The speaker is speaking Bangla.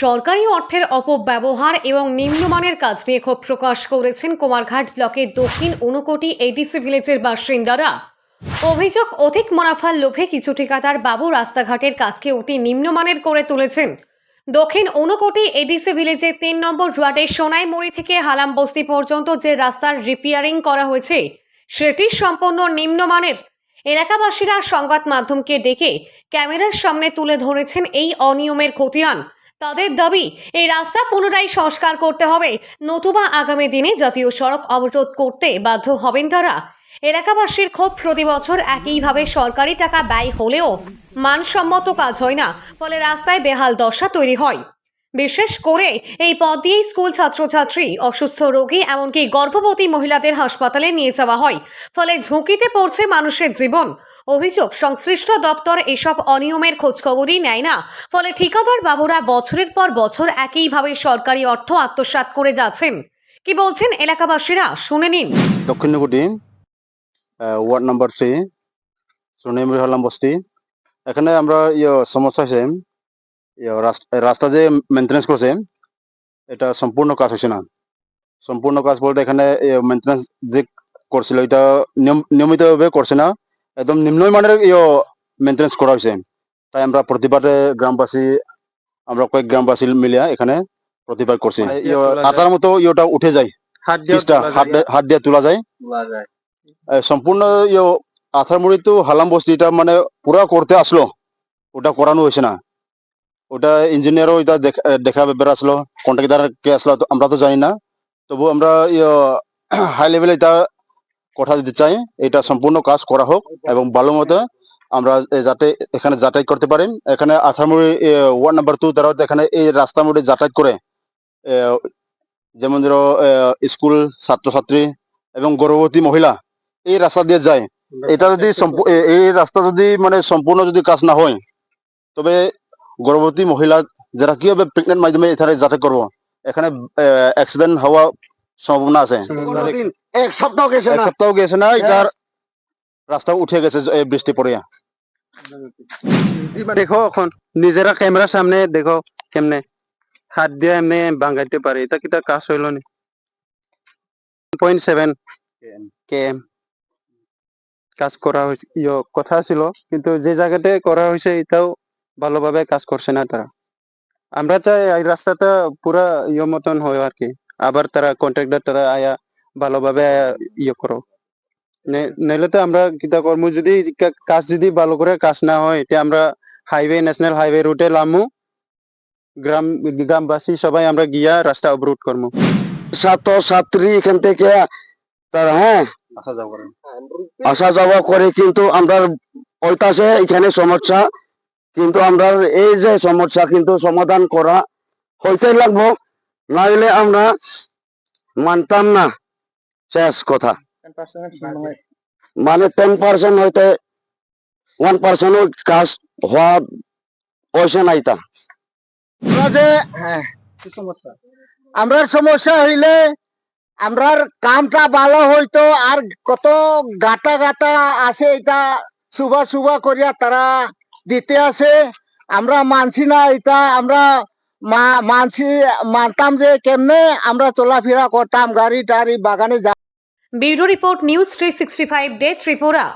সরকারি অর্থের অপব্যবহার এবং নিম্নমানের কাজ নিয়ে ক্ষোভ প্রকাশ করেছেন কুমারঘাট ব্লকের দক্ষিণ ঊনকোটি এডিসি ভিলেজের বাসিন্দারা। অভিযোগ, অধিক মুনাফার লোভে কিছু ঠিকাদার বাবু রাস্তাঘাটের কাজকে অতি নিম্নমানের করে তুলেছেন। দক্ষিণ ঊনকোটি এডিসি ভিলেজের তিন নম্বর ওয়ার্ডের সোনাইমুড়ি থেকে হালাম বস্তি পর্যন্ত যে রাস্তার রিপেয়ারিং করা হয়েছে, সেটি সম্পূর্ণ নিম্নমানের। এলাকাবাসীরা সংবাদ মাধ্যমকে ডেকে ক্যামেরার সামনে তুলে ধরেছেন এই অনিয়মের খতিয়ান। তাদের দাবি, এই রাস্তা পুনরায় সংস্কার করতে হবে। নতুবা আগামী দিনে জাতীয় সড়ক অবরোধ করতে বাধ্য হবেন তারা। এলাকাবাসীর ক্ষোভ প্রতি বছর একইভাবে সরকারি টাকা ব্যয় হলেও মানসম্মত কাজ হয় না, ফলে রাস্তায় বেহাল দশা তৈরি হয়। বিশেষ করে এই পথ দিয়েই স্কুল ছাত্রছাত্রী, অসুস্থ রোগী, এমনকি গর্ভবতী মহিলাদের হাসপাতালে নিয়ে যাওয়া হয়। ফলে ঝুঁকিতে পড়ছে মানুষের জীবন। অভিযোগ, সংশ্লিষ্ট দপ্তর এসব অনিয়মের খোঁজখবরই নেয় না। ফলে ঠিকাদার বাবুরা বছরের পর বছর একইভাবে সরকারি অর্থ আত্মসাৎ করে যাচ্ছেন। কি বলছেন এলাকাবাসীরা? শুনে নিন। দক্ষিণগুটি ওয়ার্ড নাম্বার থ্রি সোনাইমুড়ি হলাম বস্তি। এখানে আমরা ইয়ে সমস্যা হয়েছে ইয়ে রাস- রাস্তা যে মেনটেন্স করছে, এটা সম্পূর্ণ কাজ হয়েছে না। সম্পূর্ণ কাজ বলতে এখানে মেনটেন্স যে করছিল, এটা নিয়ম- নিয়মিতভাবে করছে না। একদম নিম্নমানের ইয়ে মেনটেন্স করা হয়েছে তাই আমরা প্রতিবাদে গ্রামবাসী আমরা কয়েক গ্রামবাসী মিলিয়া এখানে প্রতিবাদ করছি। আটার মতো ইয়েটা উঠে যায়। হাত দিয়ে পিসটা হাত দিয়ে- তোলা যায়। সম্পূর্ণ ইয়ে আথারমুড়ি তো হালাম বস্তিটা মানে পুরা করতে আসলো। ওটা করানো হয়েছে না। ওটা ইঞ্জিনিয়ারও এটা দেখা ব্যাপার আসলো। কন্ট্রাক্টার কে আসলো আমরা তো জানি না। তবু আমরা ইয়ে হাই লেভেলে এটা কথা দিতে চাই, এটা সম্পূর্ণ কাজ করা হোক এবং ভালো মতো আমরা যাতে এখানে যাতায়াত করতে পারি। এখানে আথারমুড়ি ওয়ার্ড নাম্বার টু তারা এখানে এই রাস্তা মোড়ে যাতায়াত করে যেমন ধরো স্কুল ছাত্রছাত্রী এবং গর্ভবতী মহিলা এই রাস্তা দিয়ে যায়। এটা যদি এই রাস্তা যদি মানে সম্পূর্ণ যদি কাজ না হয়, তবে গর্ভবতী মহিলা যারা কীভাবে প্রেগনেন্ট মাধ্যমে এখানে যাতায়াত করব? এখানে অ্যাক্সিডেন্ট হওয়া সম্ভাবনা আছে এক সপ্তাহ গেছে এক না। সপ্তাহ গেছে না এটার রাস্তা উঠে গেছে বৃষ্টি পড়িয়া দেখো এখন নিজেরা ক্যামেরার সামনে দেখো কেমনে হাত দিয়ে এমনি বাঙ্গাইতে পারে। এটা কিটা কাজ হইল নি? পয়েন্ট সেভেন কে এম কাজ করা হয়েছে ইয়ে কথা ছিল কিন্তু যে জায়গাতে করা হয়েছে এটাও ভালোভাবে কাজ করছে না তারা। আমরা চাই এই রাস্তাটা পুরা ইয় মতন হয় আর কি। আবার তারা কন্ট্রাক্টর তারা আয়া ভালোভাবে আয়া ইয়ে করো। নাইলে তো আমরা কিতা কর্ম যদি কাজ যদি ভালো করে কাজ না হয় এটা আমরা হাইওয়ে ন্যাশনাল হাইওয়ে রুটে লামু গ্রাম গ্রামবাসী সবাই আমরা গিয়া রাস্তা অবরোধ করব ছাত্র ছাত্রী এখান থেকে তার হ্যাঁ? আসা যাওয়া করে কিন্তু আমরা ওইটাছে এখানে সমস্যা। কিন্তু আমরা এই যে সমস্যা কিন্তু সমাধান করা হইতে লাগবো। নাইলে আমরা মানতাম না। শেষ কথা। মানে টেন পার্সেন্ট হইতে ওয়ান পার্সেন্ট কাজ হওয়া পয়সা নাই তা। যে আমরার সমস্যা হইলে আমরার কামটা ভালো হইতো আর কত গাটা গাটা আছে এটা সুবা সুবা করিয়া তারা দিতে আছে। আমরা মানছি না এটা, আমরা মা- মানছি, মানতাম যে কেমনে আমরা চলাফেরা করতাম গাড়ি, টাড়ি, বাগানে যা bureau report news three sixty five day Tripura.